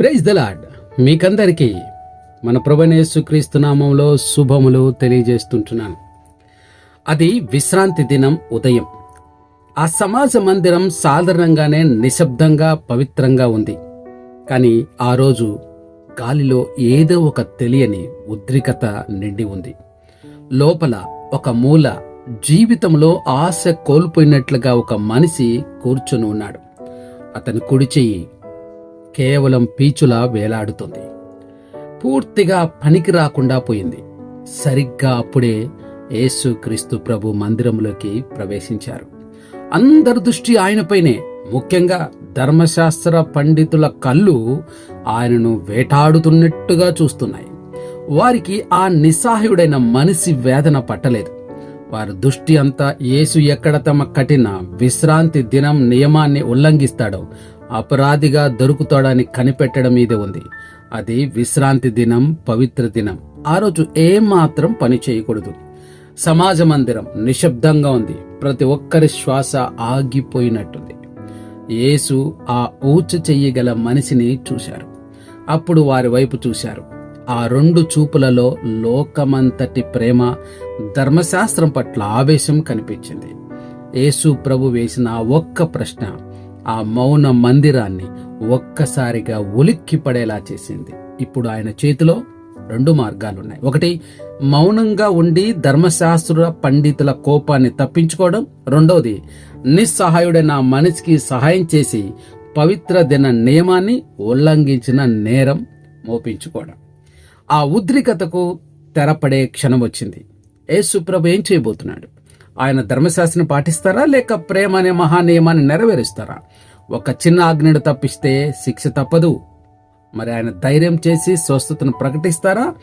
Praise the lord మీకందరికీ మన ప్రభనేసుక్రీస్తు నామంలో శుభములు తెలియజేస్తుంటున్నాను. అది విశ్రాంతి దినం ఉదయం. ఆ సమాజ మందిరం సాధారణంగానే నిశ్శబ్దంగా పవిత్రంగా ఉంది. కానీ ఆ రోజు గాలిలో ఏదో ఒక తెలియని ఉద్రికత నిండి ఉంది. లోపల ఒక మూల జీవితంలో ఆశ కోల్పోయినట్లుగా ఒక మనిషి కూర్చుని ఉన్నాడు. అతని కుడి చెయ్యి కేవలం పీచులా వేలాడుతుంది. పూర్తిగా పనికి రాకుండా పోయింది. సరిగ్గా అప్పుడే యేసుక్రీస్తు ప్రభు మందిరంలోకి ప్రవేశించారు. అందరి దృష్టి ఆయనపైనే. ముఖ్యంగా ధర్మశాస్త్ర పండితుల కళ్ళు ఆయనను వేటాడుతున్నట్టుగా చూస్తున్నాయి. వారికి ఆ నిస్సహాయుడైన మనిషి వేదన పట్టలేదు. వారి దృష్టి అంతా యేసు ఎక్కడ తమ కఠిన విశ్రాంతి దినం నియమాన్ని ఉల్లంఘిస్తాడో అపరాధిగా దొరుకుతాడని కనిపెట్టడం మీదే ఉంది. అది విశ్రాంతి దినం పవిత్ర దినం. ఆ రోజు ఏమాత్రం పని చేయకూడదు. సమాజ మందిరం నిశ్శబ్దంగా ఉంది. ప్రతి ఒక్కరి శ్వాస ఆగిపోయినట్టుంది. యేసు ఆ ఊచ చెయ్యగల మనిషిని చూశారు. అప్పుడు వారి వైపు చూశారు. ఆ రెండు చూపులలో లోకమంతటి ప్రేమ ధర్మశాస్త్రం పట్ల ఆవేశం కనిపించింది. యేసు ప్రభు వేసిన ఒక్క ప్రశ్న ఆ మౌన మందిరాన్ని ఒక్కసారిగా ఉలిక్కి పడేలా చేసింది. ఇప్పుడు ఆయన చేతిలో రెండు మార్గాలున్నాయి. ఒకటి మౌనంగా ఉండి ధర్మశాస్త్ర పండితుల కోపాన్ని తప్పించుకోవడం. రెండవది నిస్సహాయుడైన మనిషికి సహాయం చేసి పవిత్ర దిన నియమాన్ని ఉల్లంఘించిన నేరం మోపించుకోవడం. ఆ ఉద్రికతకు తెరపడే క్షణం వచ్చింది. యేసుప్రభు ఏం చేయబోతున్నాడు? ఆయన ధర్మశాస్త్రం పాటిస్తారా లేక ప్రేమ అనే మహానియమాన్ని నెరవేరుస్తారా? ఒక చిన్న ఆజ్ఞను తప్పిస్తే శిక్ష తప్పదు. మరి ఆయన ధైర్యం చేసి స్వస్థతను ప్రకటిస్తారా?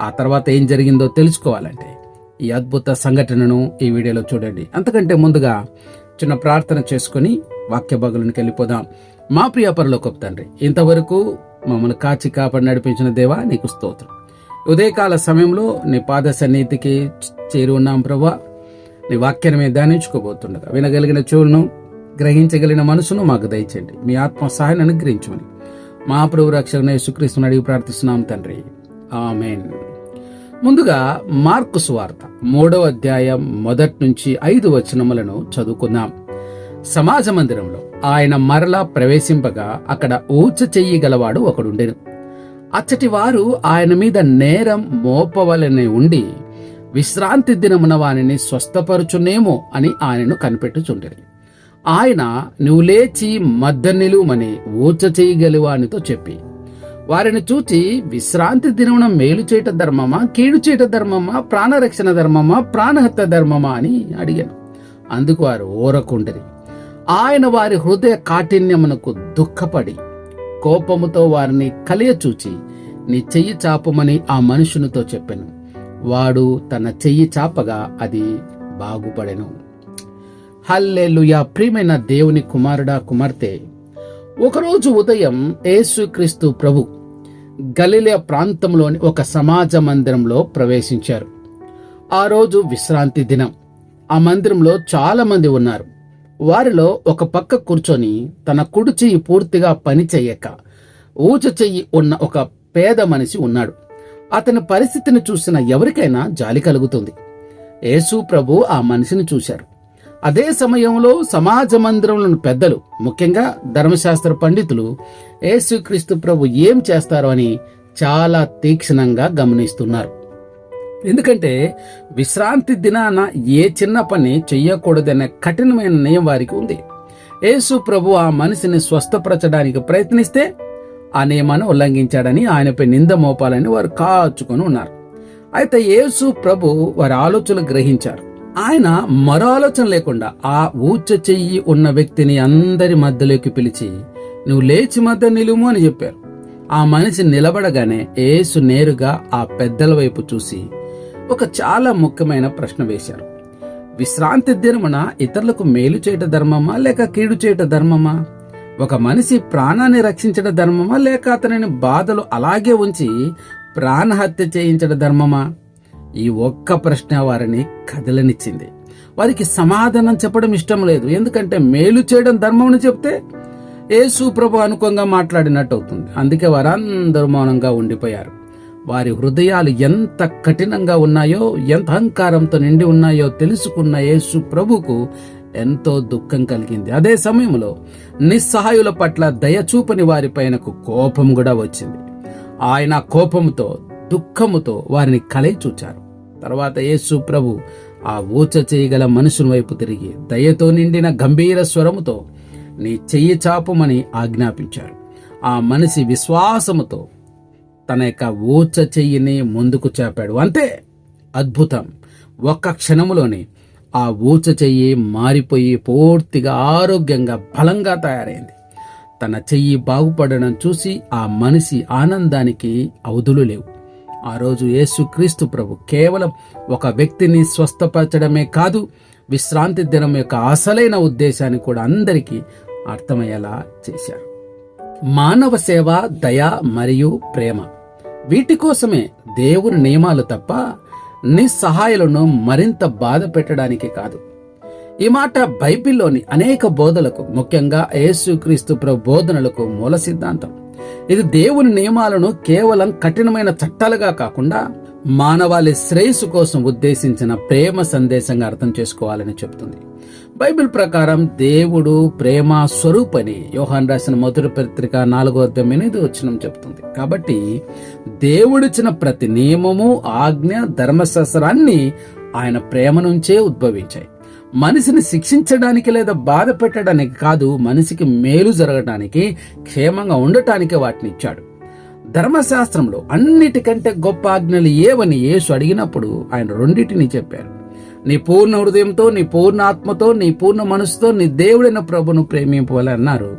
ఆ తర్వాత ఏం జరిగిందో తెలుసుకోవాలంటే ఈ అద్భుత సంఘటనను ఈ వీడియోలో చూడండి. అంతకంటే ముందుగా చిన్న ప్రార్థన చేసుకుని వాక్య భాగంలోకి వెళ్ళిపోదాం. మా ప్రియ పరలోకపు తండ్రి ఇంతవరకు మమ్మల్ని కాచి కాపాడి నడిపించిన దేవా నీకు స్తోత్రం. ఉదయకాల సమయంలో నీ పాద సన్నిధికి చేరి ఉన్నాం ప్రభా. నీ వాక్యాన్ని మేము ధ్యానించుకోబోతుండగా వినగలిగిన చెవులను గ్రహించగలిగిన మనసును మాకు దయచేయండి. మీ ఆత్మ సహాయాన్ని అనుగ్రహించమని మా ప్రభు రక్షణ యేసుక్రీస్తుని అడిగి ప్రార్థిస్తున్నాం తండ్రి. ఆమెన్. ముందుగా మార్కు సువార్త మూడవ అధ్యాయం మొదటి నుంచి ఐదు వచనములను చదువుకుందాం. సమాజ మందిరంలో ఆయన మరలా ప్రవేశింపగా అక్కడ ఊచ చెయ్యి గలవాడు ఒకడుండెను. అచ్చటి వారు ఆయన మీద నేరం మోపవలని ఉండి విశ్రాంతి దినమున వానిని స్వస్థపరుచునేమో అని ఆయనను కనిపెట్టుచుండెను ఆయన నువ్వు లేచి మధ్య నిలువమని ఊచ చేయగలివానితో చెప్పి వారిని చూచి విశ్రాంతి దినమున మేలు చేయట ధర్మమా కీడు చేయట ధర్మమా ప్రాణరక్షణ ధర్మమా ప్రాణహత్య ధర్మమా అని అడిగాను. అందుకు వారు ఓరకుండరి ఆయన వారి హృదయ కాఠిన్యమునకు దుఃఖపడి కోపముతో వారిని కలియచూచి నీ చెయ్యి చాపమని ఆ మనుషునితో చెప్పాను. వాడు తన చెయ్యి చాపగా అది బాగుపడెను. హల్లెలుయా! ప్రియమైన దేవుని కుమారుడా కుమార్తె! ఒకరోజు ఉదయం యేసుక్రీస్తు ప్రభు గలిలే ప్రాంతంలోని ఒక సమాజ మందిరంలో ప్రవేశించారు. ఆ రోజు విశ్రాంతి దినం. ఆ మందిరంలో చాలా మంది ఉన్నారు. వారిలో ఒక పక్క కూర్చొని తన కుడి చెయ్యి పూర్తిగా పని చెయ్యక ఊచ చెయ్యి ఉన్న ఒక పేద మనిషి ఉన్నాడు. అతని పరిస్థితిని చూసిన ఎవరికైనా జాలి కలుగుతుంది. యేసు ప్రభు ఆ మనిషిని చూశారు అదే సమయంలో సమాజ మందిరంలోని పెద్దలు ముఖ్యంగా ధర్మశాస్త్ర పండితులు యేసుక్రీస్తు ప్రభు ఏం చేస్తారు అని చాలా తీక్షణంగా గమనిస్తున్నారు. ఎందుకంటే విశ్రాంతి దినాన ఏ చిన్న పని చెయ్యకూడదనే కఠినమైన నియం వారికి ఉంది. యేసు ప్రభు ఆ మనిషిని స్వస్థపరచడానికి ప్రయత్నిస్తే ఆ నియమాన్ని ఉల్లంఘించాడని ఆయనపై నింద మోపాలని వారు కాచుకొని ఉన్నారు. అయితే యేసు ప్రభు వారి ఆలోచనలు గ్రహించారు. ఆయన మరో ఆలోచన లేకుండా ఆ ఊచ చెయ్యి ఉన్న వ్యక్తిని అందరి మధ్యలోకి పిలిచి నువ్వు లేచి మధ్య నిలుము అని చెప్పారు. ఆ మనిషి నిలబడగానే యేసు నేరుగా ఆ పెద్దల వైపు చూసి ఒక చాలా ముఖ్యమైన ప్రశ్న వేశారు. విశ్రాంతి దినమున ఇతరులకు మేలు చేయట ధర్మమా లేక కీడు చేయట ధర్మమా? ఒక మనిషి ప్రాణాన్ని రక్షించడం ధర్మమా? లేక అతనిని బాధలు అలాగే ఉంచి ప్రాణహత్య చేయించడం ధర్మమా? ఈ ఒక్క ప్రశ్న వారిని కదలనిచ్చింది. వారికి సమాధానం చెప్పడం ఇష్టం లేదు. ఎందుకంటే మేలు చేయడం ధర్మం అని చెప్తే యేసు ప్రభు అనుకోంగా మాట్లాడినట్టు అవుతుంది అందుకే వారందరూ మౌనంగా ఉండిపోయారు. వారి హృదయాలు ఎంత కఠినంగా ఉన్నాయో ఎంత అహంకారంతో నిండి ఉన్నాయో తెలుసుకున్న యేసు ప్రభుకు ఎంతో దుఃఖం కలిగింది. అదే సమయంలో నిస్సహాయుల పట్ల దయచూపని వారిపైనకు కోపం కూడా వచ్చింది. ఆయన కోపంతో దుఃఖముతో వారిని కలై చూచారు. తర్వాత యేసు ప్రభు ఆ ఊచ చేయగల మనుషుని వైపు తిరిగి దయతో నిండిన గంభీర స్వరముతో నీ చెయ్యి చాపమని ఆజ్ఞాపించారు. ఆ మనిషి విశ్వాసముతో తన యొక్క ఊచ చెయ్యిని ముందుకు చాపాడు. అంతే అద్భుతం. ఒక్క క్షణములోనే ఆ ఊచ చెయ్యి మారిపోయి పూర్తిగా ఆరోగ్యంగా బలంగా తయారైంది. తన చెయ్యి బాగుపడడం చూసి ఆ మనిషి ఆనందానికి అవధులు లేవు. ఆ రోజు యేసుక్రీస్తు ప్రభు కేవలం ఒక వ్యక్తిని స్వస్థపరచడమే కాదు విశ్రాంతి దినం యొక్క అసలైన ఉద్దేశాన్ని కూడా అందరికీ అర్థమయ్యేలా చేశారు. మానవ సేవ దయ మరియు ప్రేమ వీటి కోసమే దేవుని నియమాలు తప్ప నిస్సహాయులను మరింత బాధ పెట్టడానికి కాదు. ఈ మాట బైబిల్లోని అనేక బోధలకు ముఖ్యంగా యేసుక్రీస్తు ప్రభు బోధనలకు మూల సిద్ధాంతం. ఇది దేవుని నియమాలను కేవలం కఠినమైన చట్టాలుగా కాకుండా మానవాళి శ్రేయస్సు కోసం ఉద్దేశించిన ప్రేమ సందేశంగా అర్థం చేసుకోవాలని చెబుతుంది బైబిల్ ప్రకారం దేవుడు ప్రేమ స్వరూపని యోహాన్ రాసిన మొదటి పత్రిక నాలుగో అర్థం ఎనిమిది వచ్చినం చెప్తుంది. కాబట్టి దేవుడిచ్చిన ప్రతి నియమము ఆజ్ఞ ధర్మశాస్త్రాన్ని ఆయన ప్రేమ నుంచే ఉద్భవించాయి. మనిషిని శిక్షించడానికి లేదా బాధ పెట్టడానికి కాదు మనిషికి మేలు జరగడానికి క్షేమంగా ఉండటానికి వాటిని ఇచ్చాడు. ధర్మశాస్త్రంలో అన్నిటికంటే గొప్ప ఆజ్ఞలు ఏవని యేసు అడిగినప్పుడు ఆయన రెండింటిని చెప్పారు. నీ పూర్ణ హృదయంతో నీ పూర్ణ ఆత్మతో నీ పూర్ణ మనసుతో నీ దేవుడైన ప్రభును ప్రేమింపవలని అన్నారు.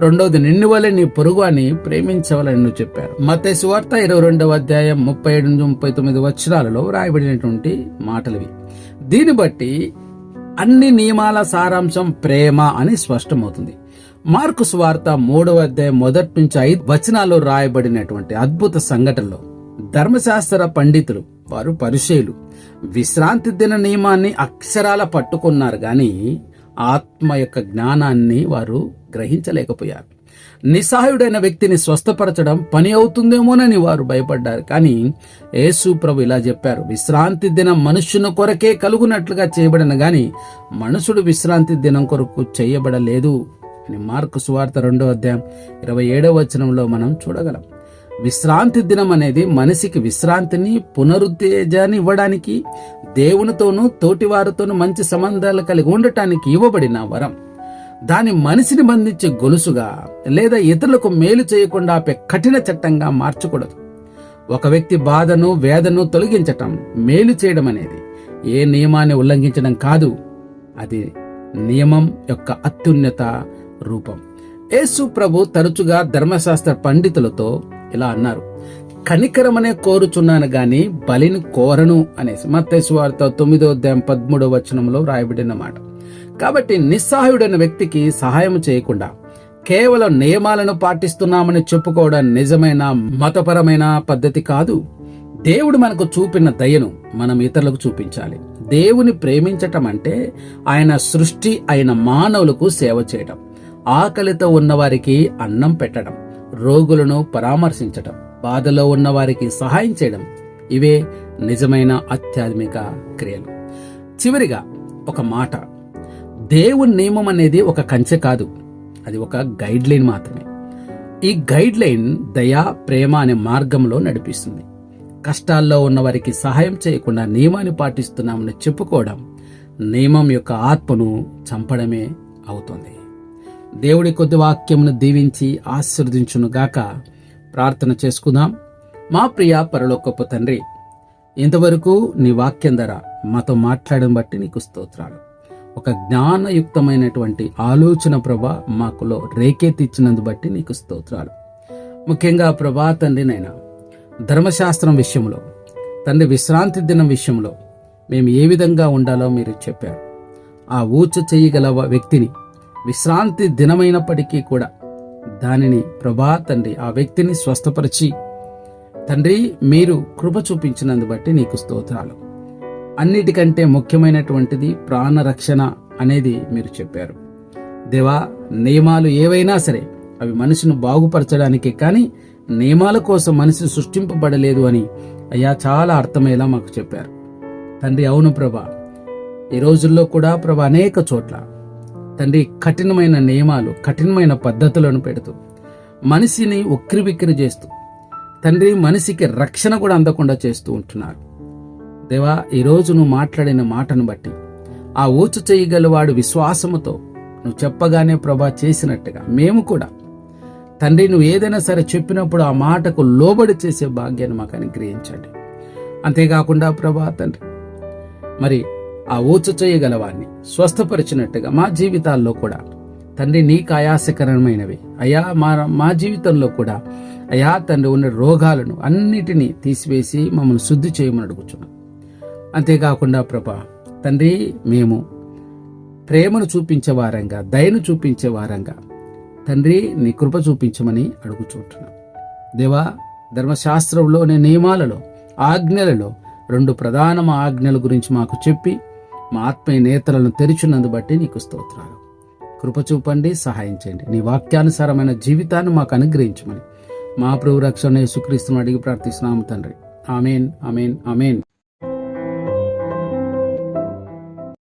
రెండవది నిన్ను వలె నీ పొరుగు అని ప్రేమించవాలని చెప్పారు. మత సువార్త ఇరవై రెండవ అధ్యాయం ముప్పై ఏడు నుంచి ముప్పై తొమ్మిది వచనాలలో రాయబడినటువంటి మాటలవి. దీన్ని బట్టి అన్ని నియమాల సారాంశం ప్రేమ అని స్పష్టమవుతుంది. మార్కు స్వార్త మూడవ అధ్యాయం మొదటి నుంచి ఐదు వచనాల్లో రాయబడినటువంటి అద్భుత సంఘటనలో ధర్మశాస్త్ర పండితులు వారు పరిచయులు విశ్రాంతి దిన నియమాన్ని అక్షరాల పట్టుకున్నారు గాని ఆత్మ యొక్క జ్ఞానాన్ని వారు గ్రహించలేకపోయారు. నిస్సహాయుడైన వ్యక్తిని స్వస్థపరచడం పని అవుతుందేమోనని వారు భయపడ్డారు. కానీ యేసు ప్రభు ఇలా చెప్పారు విశ్రాంతి దినం మనుష్యుని కొరకే కలుగునట్లుగా చేయబడిన గాని మనుషుడు విశ్రాంతి దినం కొరకు చేయబడలేదు. అని మార్కు సువార్త రెండో అధ్యాయం ఇరవై ఏడవ వచనంలో మనం చూడగలం. విశ్రాంతి దినం అనేది మనిషికి విశ్రాంతిని పునరుత్తేజాన్ని ఇవ్వడానికి దేవునితోనూ తోటివారితోనూ మంచి సంబంధాలు కలిగి ఉండటానికి ఇవ్వబడిన వరం. దాని మనిషిని బంధించే గొలుసుగా లేదా ఇతరులకు మేలు చేయకుండా ఆపే కఠిన చట్టంగా మార్చకూడదు. ఒక వ్యక్తి బాధను వేదను తొలగించటం మేలు చేయడం అనేది ఏ నియమాన్ని ఉల్లంఘించడం కాదు. అది నియమం యొక్క అత్యున్నత రూపం. యేసు ప్రభు తరచుగా ధర్మశాస్త్ర పండితులతో ఇలా అన్నారు కనికరమనే కోరుచున్నాను గాని బలిని కోరను అనేసి. మత్తేసు వారితో తొమ్మిదో అధ్యాయం పదమూడో వచనంలో రాయబడిన మాట. కాబట్టి నిస్సహాయుడైన వ్యక్తికి సహాయం చేయకుండా కేవలం నియమాలను పాటిస్తున్నామని చెప్పుకోవడం నిజమైన మతపరమైన పద్ధతి కాదు. దేవుడు మనకు చూపిన దయను మనం ఇతరులకు చూపించాలి. దేవుని ప్రేమించటం అంటే ఆయన సృష్టి అయిన మానవులకు సేవ చేయటం. ఆకలితో ఉన్నవారికి అన్నం పెట్టడం రోగులను పరామర్శించటం బాధలో ఉన్నవారికి సహాయం చేయడం ఇవే నిజమైన ఆధ్యాత్మిక క్రియలు. చివరిగా ఒక మాట. దేవుని నియమం అనేది ఒక కంచె కాదు అది ఒక గైడ్ లైన్ మాత్రమే. ఈ గైడ్ లైన్ దయా ప్రేమ అనే మార్గంలో నడిపిస్తుంది. కష్టాల్లో ఉన్నవారికి సహాయం చేయకుండా నియమాన్ని పాటిస్తున్నామని చెప్పుకోవడం నియమం యొక్క ఆత్మను చంపడమే అవుతుంది. దేవుడి కొద్ది వాక్యమును దీవించి ఆశీర్వదించును గాక. ప్రార్థన చేసుకుందాం. మా ప్రియ పరలోకపు తండ్రి ఇంతవరకు నీ వాక్యం ధర మాతో మాట్లాడడం బట్టి నీకు స్తోత్రాలు. ఒక జ్ఞానయుక్తమైనటువంటి ఆలోచన ప్రభా మాకులో రేకెత్తిచ్చినందు బట్టి నీకు స్తోత్రాలు. ముఖ్యంగా ప్రభా తండ్రి నైనా ధర్మశాస్త్రం విషయంలో తండ్రి విశ్రాంతి దినం విషయంలో మేము ఏ విధంగా ఉండాలో మీరు చెప్పారు. ఆ ఊచ చేయగల వ్యక్తిని విశ్రాంతి దినమైనప్పటికీ కూడా దానిని ప్రభా తండ్రి ఆ వ్యక్తిని స్వస్థపరిచి తండ్రి మీరు కృప చూపించినందు బట్టి నీకు స్తోత్రాలు. అన్నిటికంటే ముఖ్యమైనటువంటిది ప్రాణరక్షణ అనేది మీరు చెప్పారు. దేవా నియమాలు ఏవైనా సరే అవి మనిషిని బాగుపరచడానికి కానీ నియమాల కోసం మనిషి సృష్టింపబడలేదు అని అయ్యా చాలా అర్థమయ్యేలా మాకు చెప్పారు. తండ్రి అవును ప్రభా. ఈ రోజుల్లో కూడా ప్రభా అనేక చోట్ల తండ్రి కఠినమైన నియమాలు కఠినమైన పద్ధతులను పెడుతూ మనిషిని ఉక్కిరిబిక్కిరి చేస్తూ తండ్రి మనిషికి రక్షణ కూడా అందకుండా చేస్తూ ఉంటున్నారు దేవా ఈరోజు నువ్వు మాట్లాడిన మాటను బట్టి ఆ ఊచు చేయగలవాడు విశ్వాసముతో నువ్వు చెప్పగానే ప్రభా చేసినట్టుగా మేము కూడా తండ్రి నువ్వు ఏదైనా సరే చెప్పినప్పుడు ఆ మాటకు లోబడి చేసే భాగ్యాన్ని మాకు అనుగ్రహించండి. అంతేకాకుండా ప్రభా తండ్రి మరి ఆ ఊచ చేయగలవాన్ని స్వస్థపరిచినట్టుగా మా జీవితాల్లో కూడా. తండ్రి నీకు ఆయాసకరమైనవి. అయా మా మా జీవితంలో కూడా అయా తండ్రి ఉన్న రోగాలను అన్నిటినీ తీసివేసి మమ్మల్ని శుద్ధి చేయమని అడుగుచున్నాం. అంతేకాకుండా ప్రభా తండ్రి మేము ప్రేమను చూపించే వారంగా దయను చూపించే వారంగా తండ్రి నీ కృప చూపించమని అడుగుచుంటున్నాం. దేవా ధర్మశాస్త్రంలోని నియమాలలో ఆజ్ఞలలో రెండు ప్రధాన ఆజ్ఞల గురించి మాకు చెప్పి మా ఆత్మీయ నేతలను తెరిచినందు బట్టి నీకు స్తోత్రాలు. కృప చూపండి సహాయం చేయండి. నీ వాక్యానుసారమైన జీవితాన్ని మాకు అనుగ్రహించమని మా ప్రభు రక్షణ యేసుక్రీస్తుని అడిగి ప్రార్థిస్తున్నాము తండ్రి. Amen amen amen.